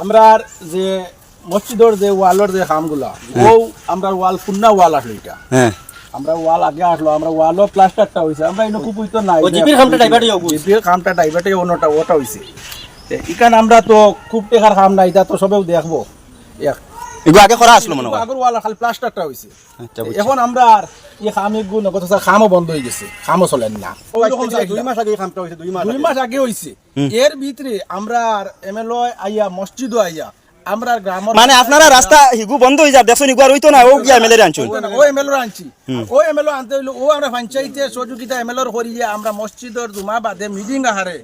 আমরা যে মসজিদর যে ওয়ালের যে খামগুলা ও আমরা ওয়াল পুন্না ওয়াল আসলো এটা। হ্যাঁ। আমরা ওয়াল আগে আসলো আমরা ওয়ালও প্লাস্টারটা হইছে আমরা এনে খুব হইতো নাই। ও জিপির খামটা ডাইভার্টই হব। জিপির খামটা ডাইভার্টে ওটা ওটা হইছে। এখান ইখান আমরা তো খুব টেকার খাম নাই এটা তো সবেও দেখব। এক এগুলো আগে করা আসলো মনে হয়। আগর ওয়াল খালি প্লাস্টারটা হইছে। আচ্ছা, এখন আমরা আর এই খামে গুণ নগদ স্যার খামও বন্ধ হয়ে গেছে খামও চলেন না। দুই মাস আগে এই কামটা হয়েছে দুই মাস দুই মাস আগে হইছে। এর ভিতরে আমরা এমএলএ আইয়া মসজিদও আইয়া আমরা গ্রামের মানে আপনারা রাস্তা হিগু বন্ধ হয়ে যাবে দেখছ নিগু আর হইতো না ও গিয়া মেলে আনছুন। ও এমএলএ আনছি। ও এমএলএ আনতে হইল ও আমরা পঞ্চায়েতের সহযোগিতা এমএলএর করিয়া আমরা মসজিদের জুমা বাদে মিটিং আহারে।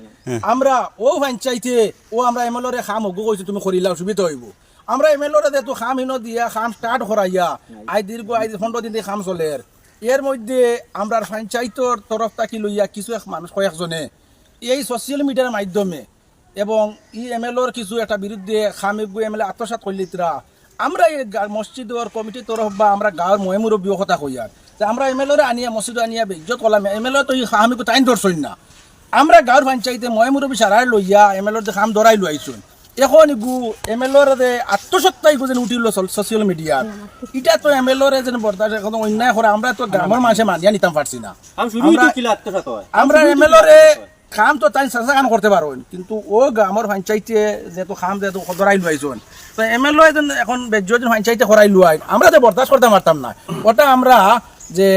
আমরা ও পঞ্চায়েতে ও আমরা এমএলএ খাম হগু কইছো তুমি করিলা সুবিধা হইব। আমরা এমএলএ দে তো খাম হিনো দিয়া খাম স্টার্ট করাইয়া আই দীর্ঘ আই পনেরো দিন দিয়ে খাম চলের এর মধ্যে আমরা পঞ্চায়েতর তরফ থাকি লইয়া কিছু এক মানুষ কয়েকজনে এই সোশ্যাল মিডিয়ার মাধ্যমে এবং ই এমএলএর কিছু একটা বিরুদ্ধে খামিগু এমএলএ আত্মসাত করলিতরা আমরা এই গা- মসজিদর কমিটির তরফ বা আমরা গাঁৱৰ মহে মুরব্বী কথা কই আর যে আমরা এমএলএ আনিয়া মসজিদ আনিয়া বেজ্জত কলাম এমএলএ তো খামিগু টাইম ধরছই না। আমরা গাঁৱৰ পঞ্চায়েতে মহে মুরব্বী সারাই লইয়া এমএলএর যে খাম ধরাই লইছুন এখন ইগু এমএলএর যে আত্মসত্তা ইগু যেন উঠিল সোশ্যাল মিডিয়াত ইটা তো। এমএলএর যেন বর্তাস এখন অন্যায় করে আমরা তো গ্রামের মানুষে মানিয়া নিতাম পারছি না। আমি শুরুই তো কিলা খাম তো তাই সাসা কাম করতে পারবেন কিন্তু ও গ্রামের পঞ্চায়েতে যেহেতু খাম যেহেতু ধরাই লুয়াইছেন তো এমএলএ যেন এখন বেজ্জন পঞ্চায়েতে করাই লুয়াই আমরা তো বরদাস্ত করতে পারতাম না ওটা আমরা যে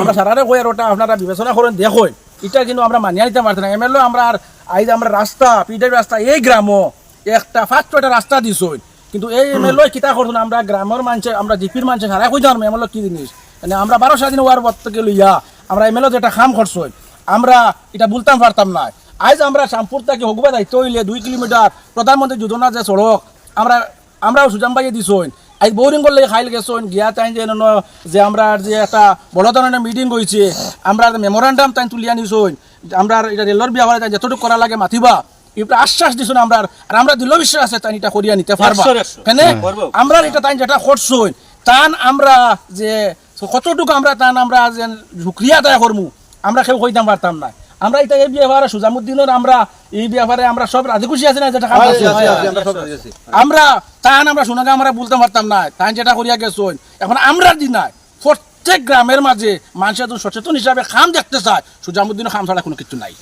আমরা সারারে কই আর ওটা আপনারা বিবেচনা করেন দেখুন। এটা কিন্তু আমরা মানিয়ে নিতে পারতাম না। এমএলএ আমরা আর আইজ আমরা রাস্তা পিডার রাস্তা এই গ্রামও একটা ফার্স্ট একটা রাস্তা দিছই কিন্তু এই এমএলএ কিতা করতো না আমরা গ্রামের মানুষে আমরা জিপির মানুষে সারা কই জানব এমএলএ কি জিনিস মানে আমরা বারো স্বাধীন হওয়ার পর থেকে লইয়া আমরা এমএলএ যেটা খাম করছই আমরা এটা বলতাম পারতাম না। আজ আমরা শ্যামপুর থেকে হগুবা দায়িত্ব হইলে দুই কিলোমিটার প্রধানমন্ত্রী যোজনা যে সড়ক আমরা আমরাও সুজাম পাইয়ে দিছইন। আজ বোরিং করলে খাইল গেছইন গিয়া তাই যে যে আমরা যে একটা বড় ধরনের মিটিং হয়েছে আমরা মেমোরান্ডাম তাই তুলিয়া নিছইন। আমরা এটা রেলর ব্যবহার তাই যতটুকু করা লাগে মাতিবা। এটা আশ্বাস দিছুন আমরা আর আমরা দিল বিশ্বাস আছে তাই এটা করিয়া নিতে পারবা। কেন আমরা এটা তাই যেটা করছইন তান আমরা যে কতটুকু আমরা তান আমরা যে ঝুঁকরিয়া আদায় করমু। আমরা কেউ কইতাম পারতাম না। আমরা এটা এই ব্যাপারে সুজামুদ্দিনের আমরা এই ব্যাপারে আমরা সব রাজি খুশি আছি না যেটা আমরা তাহান আমরা তান আমরা বলতে পারতাম না তাহান যেটা করিয়া গেছইন। এখন আমরা দিন নাই প্রত্যেক গ্রামের মাঝে মানুষের সচেতন হিসাবে খাম দেখতে চায়। সুজামুদ্দিনের খাম ছাড়া কোনো কিছু নাই।